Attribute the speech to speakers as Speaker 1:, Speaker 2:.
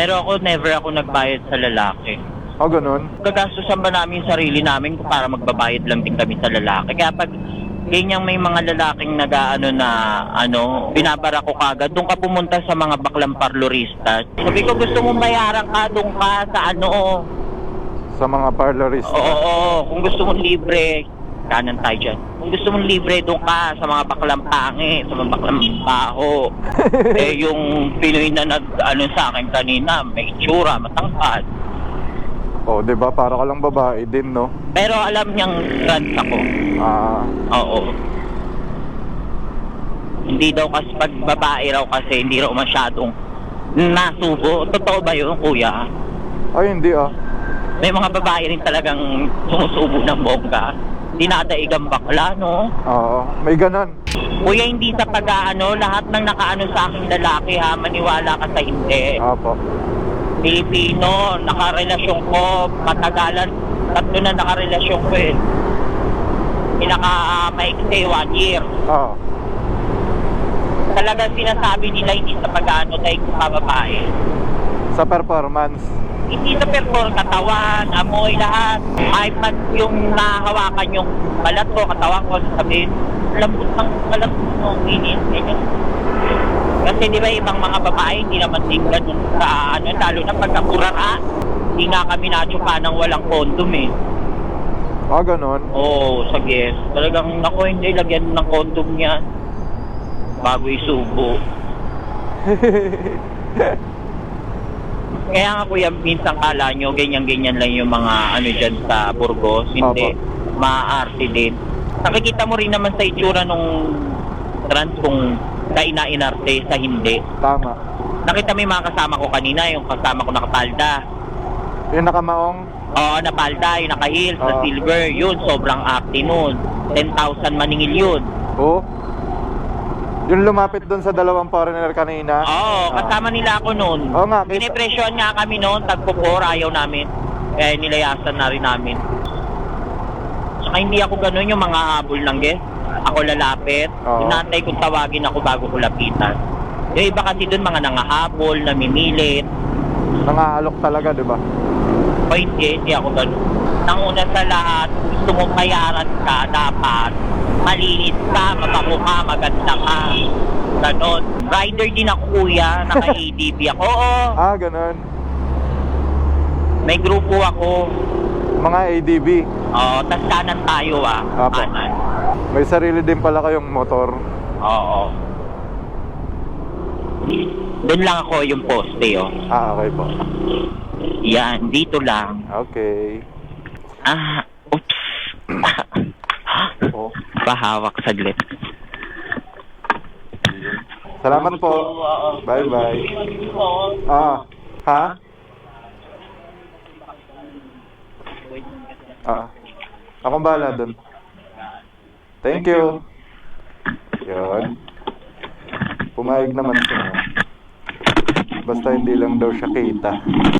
Speaker 1: Pero ako, never ako nagbayad sa lalaki.
Speaker 2: O, ganun.
Speaker 1: Gagastusan ba namin yung sarili namin para magbabayad lang din kami sa lalaki? Kaya pag ganyang may mga lalaking nag-ano na ano, binabara ko kagad, doon ka pumunta sa mga baklang parlorista. Sabi ko, gusto mo bayaran ka, doon ka sa ano,
Speaker 2: Sa mga parlorista.
Speaker 1: Oo, oo, kung gusto mong libre, kanan tayo dyan. Kung gusto mong libre, doon ka sa mga baklang pangit, sa mga baklang baho. eh, yung Pinoy na nag, ano sa akin kanina, may itsura, matangkad.
Speaker 2: O, di ba? Para ka lang babae din, no?
Speaker 1: Pero alam niyang trans ako.
Speaker 2: Ah,
Speaker 1: Oo. Hindi daw kasi pag babae raw kasi hindi raw masyadong nasubo. Totoo ba yun, kuya?
Speaker 2: ay, hindi ah.
Speaker 1: May mga babae rin talagang sumusubo ng bongga. Dinadaigang bakla, no?
Speaker 2: Oo, may ganon.
Speaker 1: Kuya, hindi sa pag-ano, lahat ng nakaano sa aking lalaki ha, maniwala ka sa hindi.
Speaker 2: Apo.
Speaker 1: Pilipino, nakarelasyon ko, matagalan, tatlo na nakarelasyon ko eh. Pinaka uh, maikse, one year.
Speaker 2: Oo.
Speaker 1: Talagang sinasabi nila hindi sa pag-ano dahil sa babae.
Speaker 2: Sa performance.
Speaker 1: Hindi sa perfor, katawan, amoy, lahat. Kahit man yung nahawakan yung balat ko, katawan ko, sasabihin, lambot ng balat mo, init, ganyan. Kasi di ba ibang mga babae, hindi naman din ganun sa ano, lalo na pagkakurara. Hindi nga kami natsupa ng walang kondom eh.
Speaker 2: Ah, ganon.
Speaker 1: Oo, sa guest. Talagang, naku, hindi, lagyan ng kondom niya. Bago isubo. Kaya nga kuya, minsan kala nyo, ganyan-ganyan lang yung mga ano dyan sa Burgos. Hindi. Maaarte din. Nakikita mo rin naman sa itsura nung trans kung kaina-inarte sa hindi.
Speaker 2: Tama.
Speaker 1: Nakita mo yung mga kasama ko kanina, yung kasama ko nakapalda.
Speaker 2: Yung nakamaong,
Speaker 1: Oo, napalda, yung naka-heels, na
Speaker 2: Oo.
Speaker 1: silver, yun, sobrang arte nun. 10,000 maningil yun.
Speaker 2: oh. Yung lumapit doon sa dalawang foreigner kanina.
Speaker 1: Oo,
Speaker 2: Ah.
Speaker 1: kasama nila ako noon.
Speaker 2: Oo nga, kita-
Speaker 1: Pinipresyon nga kami noon, tagpo-4, ayaw namin. Kaya nilayasan na rin namin. Saka hindi ako ganun yung mga habol ng guest. Ako lalapit.
Speaker 2: Oo.
Speaker 1: Inantay kung tawagin ako bago ko lapitan. Yung iba kasi dun mga nangahabol, namimilit.
Speaker 2: Nangaalok talaga, di ba?
Speaker 1: O hindi, hindi ako ganun. Nanguna sa lahat, gusto mong bayaran ka, dapat malinis ka, mabango ka, maganda ka. Ganon. Rider din ako kuya, naka-ADB ako. Oo,
Speaker 2: Ah, ganon.
Speaker 1: may grupo ako.
Speaker 2: Mga ADB.
Speaker 1: Oo, tas kanan tayo ah.
Speaker 2: Apo.
Speaker 1: Kanan.
Speaker 2: May sarili din pala kayong motor.
Speaker 1: Oo. Doon lang ako yung poste oh.
Speaker 2: Ah, okay po.
Speaker 1: Yan, dito lang.
Speaker 2: Okay.
Speaker 1: Ah, oops.
Speaker 2: Oh.
Speaker 1: Pahawak saglit.
Speaker 2: Salamat po. Bye-bye. Ah, ha? Ah. Akong bahala doon. Thank you. Yun. Pumayag naman siya. Basta hindi lang daw siya kita.